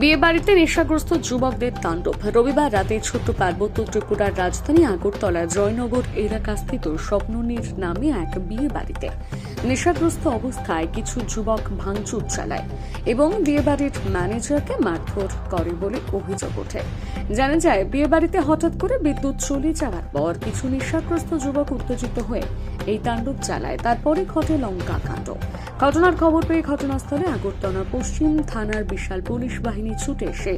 বিয়ে বাড়িতে নেশাগ্রস্ত যুবকদের তাণ্ডব। রবিবার রাতে ছোট্ট পার্বত্য ত্রিপুরার রাজধানী আগরতলা জয়নগর এলাকাস্থিত স্বপ্ননীর নামে এক বিয়ে বাড়িতে নেশাগ্রস্ত অবস্থায় কিছু যুবক ভাঙচুর চালায় এবং বিয়েবাড়ির ম্যানেজারকে মারধর করে বলে অভিযোগ ওঠে। জানা যায় বিয়ে বাড়িতে হঠাৎ করে বিদ্যুৎ চলে যাওয়ার পর কিছু নেশাগ্রস্ত যুবক উত্তেজিত হয়ে এই তাণ্ডব চালায়। তারপরে ঘটে লঙ্কা কাণ্ড ঘটনার খবর পেয়ে ঘটনাস্থলে আগরতলা পশ্চিম থানার বিশাল পুলিশ বাহিনী ছুটে এসে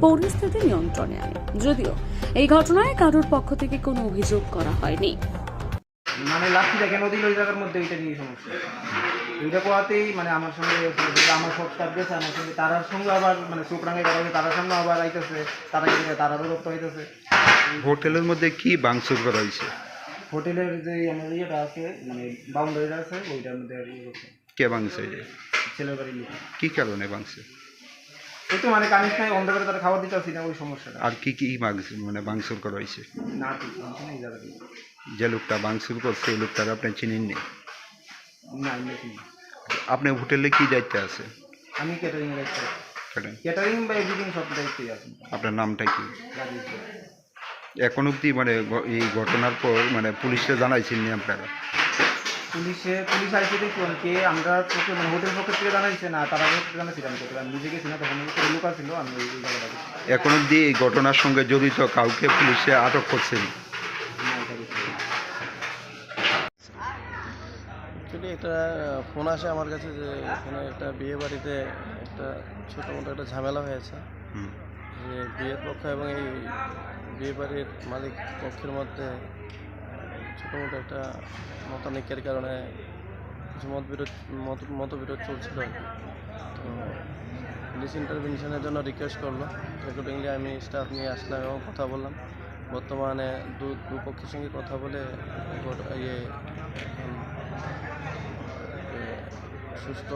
পরিস্থিতি নিয়ন্ত্রণে আনে। যদিও এই ঘটনায় কারোর পক্ষ থেকে কোনো অভিযোগ করা হয়নি। মানে লাঠিটা কেন দিল ওই জায়গার মধ্যে ওইটা নিয়ে সমস্যা। ওইটা কোয়াতেই মানে আমার সঙ্গে আমার সব স্টাফ গেছে আমার সঙ্গে তারার সঙ্গে আবার মানে চোখ কথা হয়েছে, তারার সামনে আবার আইতেছে তারা গেছে তারারও রক্ত হইতেছে। হোটেলের মধ্যে কি ভাঙচুর করা হয়েছে? হোটেলের যে আমার ইয়েটা আছে মানে বাউন্ডারিটা আছে ওইটার মধ্যে ইয়ে। কে ভাঙছে? ছেলের বাড়ির লোক। কি কারণে ভাঙছে? ওই তো মানে কানিস নাই অন্ধকারে তারা খাবার দিতে না ওই সমস্যাটা। আর কি কি ভাঙছে মানে ভাঙচুর করা হয়েছে? না ঠিক আছে না এই জায়গাটা যে লোকটা ভাঙচুর করছে এই লোকটার আপনি চিনেননি? না না। আপনি হোটেলে কি দায়িত্বে আছে আমি ক্যাটারিং এর ক্যাটারিং বা এভরিথিং সব দায়িত্বই আছে। আপনার নামটা কি? এখন অবধি মানে এই ঘটনার পর মানে পুলিশে জানাইছেন নি আপনারা? পুলিশে পুলিশ আসছে দেখুন কে আমরা পক্ষে মানে হোটেল পক্ষের থেকে জানাইছে না তারা পক্ষে জানাইছিল আমি কোথাও আমি নিজে গেছি না তখন লোক ছিল আমি ওই জায়গাটা এখন অবধি এই ঘটনার সঙ্গে জড়িত কাউকে পুলিশে আটক করছেন? না, এটা অ্যাকচুয়ালি একটা ফোন আসে আমার কাছে যে এখানে একটা বিয়ে বাড়িতে একটা ছোটো মোটো একটা ঝামেলা হয়েছে। যে বিয়ের পক্ষ এবং এই বিয়ে বাড়ির মালিক পক্ষের মধ্যে ছোটো মোটো একটা মতানৈক্যের কারণে কিছু মতবিরোধ, মত, মতবিরোধ চলছিল আর কি। তো পুলিশ ইন্টারভেনশনের জন্য রিকোয়েস্ট করল। অ্যাকর্ডিংলি আমি স্টাফ নিয়ে আসলাম এবং কথা বললাম। বর্তমানে দু দুপক্ষের সঙ্গে কথা বলে ইয়ে সুস্থ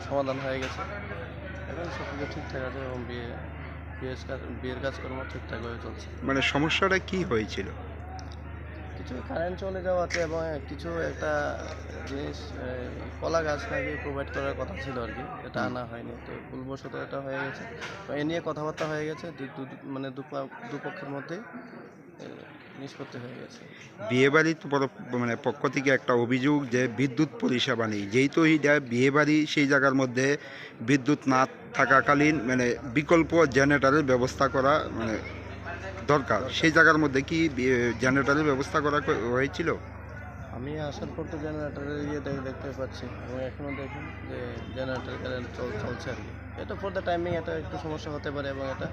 সমাধান হয়ে গেছে। এখন সব কিছু ঠিকঠাক আছে এবং বিয়ে, বিয়ের কাজ, বিয়ের কাজকর্ম ঠিকঠাক হয়ে চলছে। মানে সমস্যাটা কি হয়েছিল? কারেন্ট চলে যাওয়াতে এবং কিছু একটা জিনিস কলা গাছ নাকি প্রোভাইড করার কথা ছিল আর কি এটা আনা হয়নি। তো ভুলবশত এটা হয়ে গেছে। তো এ নিয়ে কথাবার্তা হয়ে গেছে মানে দুপক্ষের মধ্যেই এ, নিষ্পত্তি হয়ে গেছে। বিয়েবাড়ির মানে পক্ষ থেকে একটা অভিযোগ যে বিদ্যুৎ পরিষেবা নেই। যেহেতু এইটা বিয়েবাড়ি সেই জায়গার মধ্যে বিদ্যুৎ না থাকাকালীন মানে বিকল্প জেনারেটরের ব্যবস্থা করা মানে দরকার? সেই জায়গার মধ্যে কি জেনারেটরের ব্যবস্থা করা হয়েছিল? আমি আসার পর তো জেনারেটারের দেখ- দেখতে পাচ্ছি। এবং এখনও দেখুন যে জেনারেটার কারেন্ট চল, চলছে আর কি। এটা ফর দ্য টাইমিং এটা একটু সমস্যা হতে পারে এবং এটা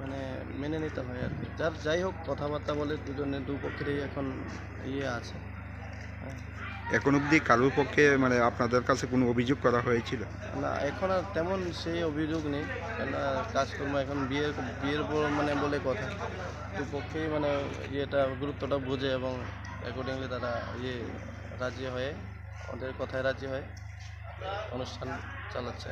মানে মেনে নিতে হয় আর কি। যার যাই হোক, কথাবার্তা বলে দুজনে, দুপক্ষেরই এখন ইয়ে আছে। হ্যাঁ। এখন অবধি কারোর পক্ষে মানে আপনাদের কাছে কোনো অভিযোগ করা হয়েছিল? না, এখন আর তেমন সেই অভিযোগ নেই। কেননা কাজকর্ম এখন বিয়ের বিয়ের পর মানে বলে কথা। দুপক্ষেই মানে ইয়েটা, গুরুত্বটা বোঝে এবং অ্যাকর্ডিংলি তারা ইয়ে রাজি হয়ে, ওদের কথায় রাজি হয় অনুষ্ঠান চালাচ্ছে।